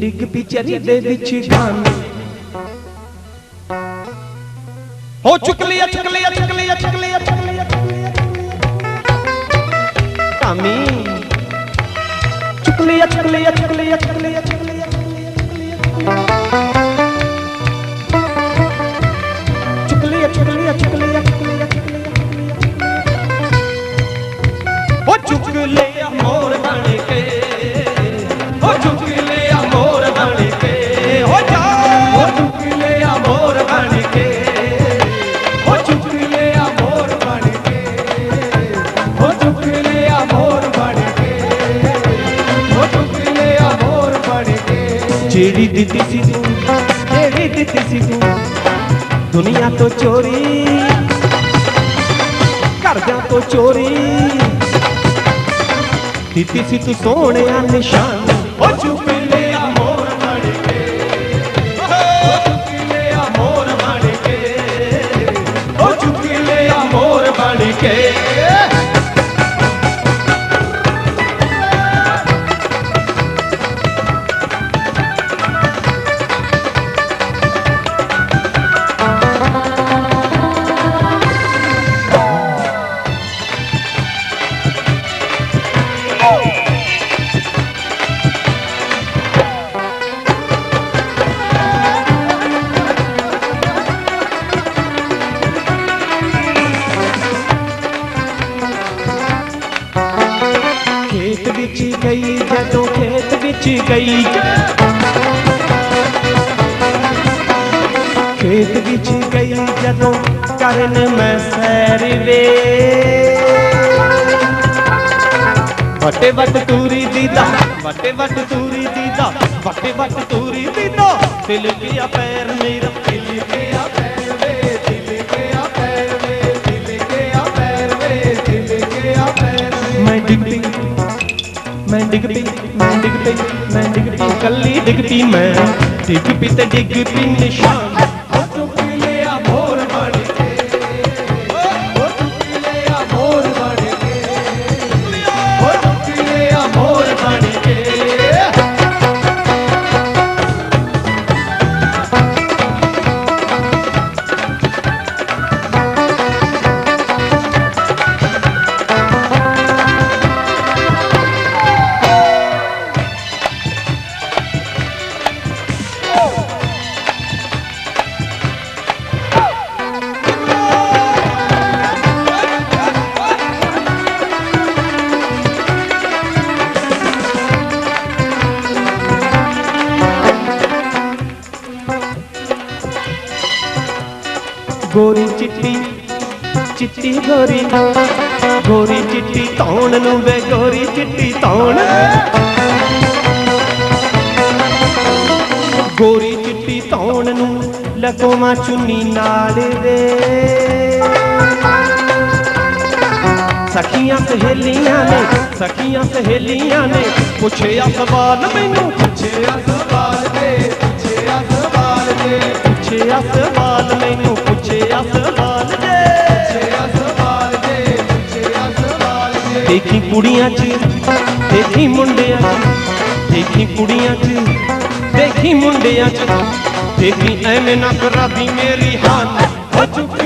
ਡਿੱਗ ਪਈ ਚਰੀ ਦੇ ਵਿੱਚ ਗਾਨ ਹੋ ਚੁੱਕ ਲਿਆ ਚੁੱਕ ਲਿਆ ਚੁੱਕ ਲਿਆ ਚੁੱਕ ਲਿਆ ਚੁੱਕ ਲਿਆ ਚੁੱਕ ਲਿਆ ਕਾਮੀ ਚੁੱਕ ਲਿਆ ਚੁੱਕ ਲਿਆ ਚੁੱਕ ਲਿਆ ਚੁੱਕ ਲਿਆ ਚੁੱਕ ਲਿਆ ਜਿਹੜੀ ਦਿੱਤੀ ਸੀ ਤੂੰ, ਜਿਹੜੀ ਦਿੱਤੀ ਸੀ ਤੂੰ, ਦੁਨੀਆ ਤੋਂ ਚੋਰੀ ਕਰਜ਼ਾਂ ਤੋਂ ਚੋਰੀ। ਦਿੱਤੀ ਸੀ ਤੂੰ ਸੋਹਣਿਆ ਨਿਸ਼ਾਨ ਹੋ ਚੁੱਕ ਲਿਆ ਮੋਰ ਬਣ ਕੇ। ਹੋ ਚੁੱਕ ਲਿਆ ਮੋਰ ਬਣ ਕੇ। ਹੋ ਚੁੱਕ ਲਿਆ ਮੋਰ ਬਣ ਕੇ। ਗਈ, ਜਦੋਂ ਖੇਤ ਵਿੱਚ ਗਈ। ਖੇਤ ਵਿੱਚ ਗਈ, ਜਦੋਂ ਕਰਨ ਮੈਂ ਸੈਰ ਵੇ। ਵਟੇ ਵਟ ਤੂਰੀ ਦੀਦਾ ਵਟੇ ਵਟ ਤੂਰੀ ਦੀਦਾ ਵਟੇ ਵਟ ਤੂਰੀ ਦੀਦਾ ਦਿਲ ਗਿਆ ਪੈਰ ਮੇਰਾ ਮੈਂ ਡਿੱਗ ਪਈ ਮੈਂ ਡਿੱਗ ਪਈ ਮੈਂ ਡਿੱਗ ਪਈ ਕੱਲੀ ਡਿੱਗ ਪਈ ਮੈਂ। ਡਿੱਗ ਪਈ ਤੇ ਡਿੱਗ ਪਈ ਨਿਸ਼ਾਨ। ਗੋਰੀ ਚਿੱਟੀ ਚਿੱਟੀ ਗੋਰੀ ਗੋਰੀ ਚਿੱਟੀ ਧੌਣ ਨੂੰ ਵੇ, ਗੋਰੀ ਚਿੱਟੀ ਧੌਣ। ਗੋਰੀ ਚਿੱਟੀ ਧੌਣ ਨੂੰ ਲਗੋਵਾਂ ਚੁੰਨੀ ਨਾਲ ਵੇ। ਸਖੀਆਂ ਸਹੇਲੀਆਂ ਨੇ, ਸਖੀਆਂ ਸਹੇਲੀਆਂ ਨੇ, ਪੁੱਛਿਆ ਸਵਾਲ ਮੈਨੂੰ, ਪੁੱਛਿਆ ਸਵਾਲ ਦੇ ਪੁੱਛਿਆ ਸਵਾਲ ਦੇ ਪੁੱਛਿਆ ਸਵਾਲ ਮੈਨੂੰ ਪੁੱਛਿਆ ਸਵਾਲ ਦੇ ਪੁੱਛਿਆ ਸਵਾਲ ਦੇ ਪੁੱਛਿਆ ਸਵਾਲ ਦੇ ਦੇਖੀ ਕੁੜੀਆਂ 'ਚ, ਦੇਖੀ ਮੁੰਡਿਆਂ 'ਚ, ਦੇਖੀ ਕੁੜੀਆਂ 'ਚ, ਦੇਖੀ ਮੁੰਡਿਆਂ 'ਚ, ਦੇਖੀ ਐਵੇਂ ਨਾ ਕਰਾਦੀ ਮੇਰੀ ਹਾਨ। ਹੋ ਚੁੱਕ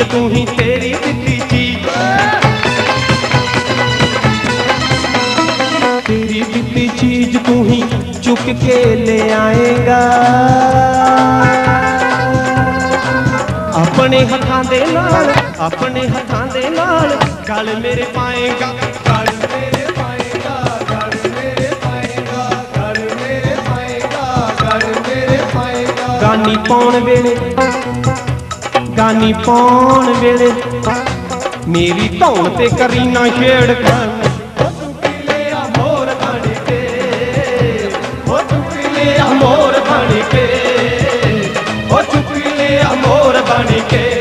ਚੀਜ਼ ਤੂੰ ਹੀ ਤੇਰੀ ਦਿੱਤੀ ਚੀਜ਼ ਤੇਰੀ ਦਿੱਤੀ ਚੀਜ਼ ਤੂੰ ਹੀ ਚੁੱਕ ਕੇ ਲੈ ਆਏਗਾ ਆਪਣੇ ਹੱਥਾਂ ਦੇ ਨਾਲ, ਆਪਣੇ ਹੱਥਾਂ ਦੇ ਨਾਲ ਗਲ ਮੇਰੇ ਪਾਏਗਾ ਗੜ ਮੇਰੇ ਗਾਨੀ ਪਾਉਣ ਵੇਲੇ ਦਾਨੀ ਪਾਉਣ ਵੇਲੇ। ਮੇਰੀ ਧੌਣ ਤੇ ਕਰੀ ਨਾ ਛੇੜ ਖਾਨ ਮੋਰ ਖਾਣੇ ਤੇ ਹੋ ਤੂੰ ਕਿਲੇ ਮੋਰ ਬਣ ਤੇ ਹੋ ਤੂੰ ਕਿਲੇ ਮੋਰ ਬਣ ਕੇ।